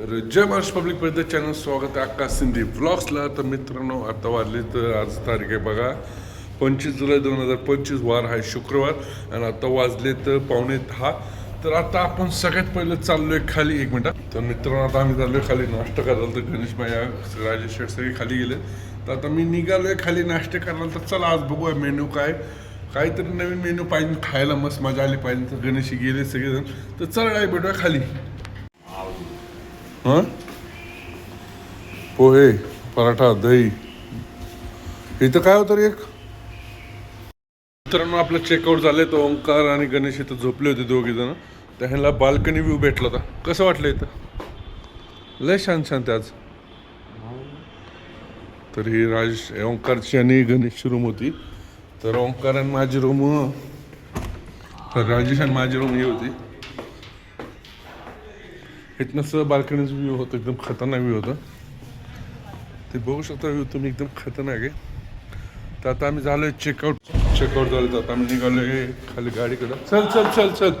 जय Maharashtra public पर्यंत channel स्वागत आहे आकाश सिंधी व्लॉग्सला. तर मित्रांनो आता वाजले तर आज तारीख आहे बघा पंचवीस जुलै दोन हजार पंचवीस वार आहे शुक्रवार आणि आता वाजले तर पावणे दहा. तर आता आपण सगळ्यात पहिलं चाललोय खाली एक मिनटात तर मित्रांनो आता आम्ही चाललोय खाली नाश्ता करायला. तर गणेश माया राजेश शेठ सगळे खाली गेले. तर आता मी निघालोय खाली नाश्ते करायला. तर चला आज बघूया मेन्यू काय. काहीतरी नवीन मेन्यू पाहिजे खायला मस्त मजा आली पाहिजे. तर गणेश गेले सगळेजण. तर चला काय भेटूया खाली. हां? पोहे पराठा दही. इथं काय होतं रे एक? मित्रांनो आपलं चेकआउट झालंय. तर ओंकार आणि गणेश इथं झोपले होते दोघे जण. तर बाल्कनी व्ह्यू भेटला होता. कसं वाटलं इथं? लय शांत शांत त्याच आज. तर ही राज ओंकारची आणि गणेशची रूम होती. तर ओंकार आणि माझी रूम राजेश आणि माझी रूम ही होती. इथनं सर बाल्कनीचं व्ह्यू होतं एकदम खतरनाक व्ह्यू होतं. ते बघू शकता व्ह्यू तुम्ही एकदम खतरनाक आहे. तर आता आम्ही झालो आहे चेकआउट चेकआउट झालं तर आता आम्ही निघालोय खाली गाडीकडं. चल चल चल चल.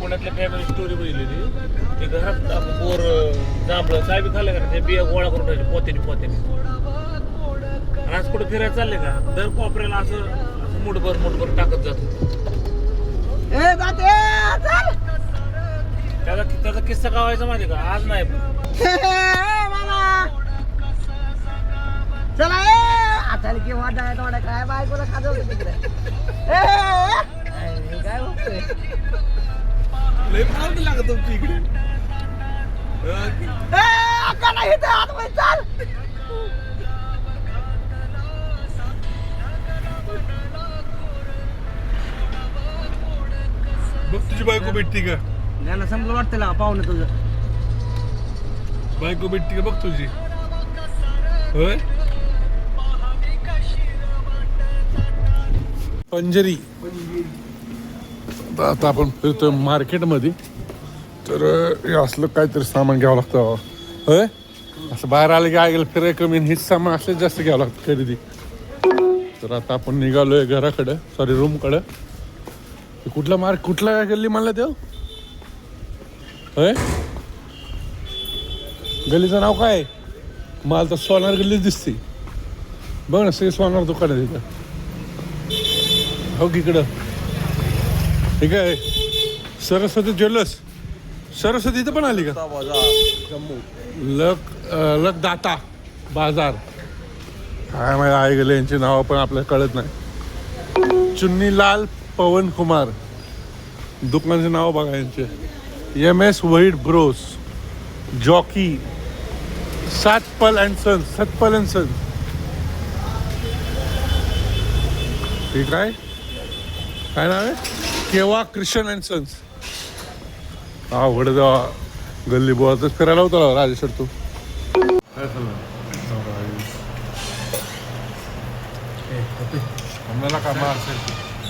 पुण्यातल्या फॅमिली स्टोरी बघितली ते घरात पोर जांभळं साहेब बी खाल्लं का? ते बिया गोळा करून ठेवले पोत्याने पोत्याने. आज कुठे फिरायला चालले का? दर कोपऱ्याला असं मुठभर मुठभर टाकत जातो ए जाते चल. त्याचा त्याचा किस्सा काय व्हायचा माहिती का? आज नाही हे, हे, मामा. चला ए आता की वाटा थोडा काय बायकोला खात होतं तिकडे? ए, ए, हे काय बघतोय लय फार लागत तुमची इकडे. ए, अक्का नाही इथं आतमध्ये चल. बघ तुझी बायको भेटती का? गाणं संपलं वाटतं ना पाहुणं तुझं. बायको भेटती का? बघ तुझी. होय? पंजरी. आता आता आपण फिरतोय मार्केटमध्ये. तर हे असलं काहीतरी सामान घ्यावं लागतं. होय? असं बाहेर आलं की आईला फिरायला कमी आणि हेच सामान असलं जास्त घ्यावं लागतं खरेदी. तर आता आपण निघालोय घराकडं सॉरी रूमकडं कुठला मार्क कुठला गल्ली म्हणला होय? गल्लीचं नाव काय? मला तर सोनार गल्ली दिसते. बघ ना सगळे सोनार दुकान आहे तिथं हो की इकडं. ठीक आहे सरस्वती ज्वेलर्स. सरस्वती इथं पण आली का? लक लक दाता बाजार. काय माहिती आहे गेले यांची नावं पण आपल्याला कळत नाही. चुन्नीलाल पवन कुमार. दुकानाचे नाव बघा यांचे. M S white bros Jockey Satpal and son Satpal and son ठीक आहे? काय नाव आहे? केव्हा क्रिशन अँड सन्स हा जेव्हा गल्ली बोळातच फिरायला होता राजेश्वर तू. काय झालं? आम्हाला का मार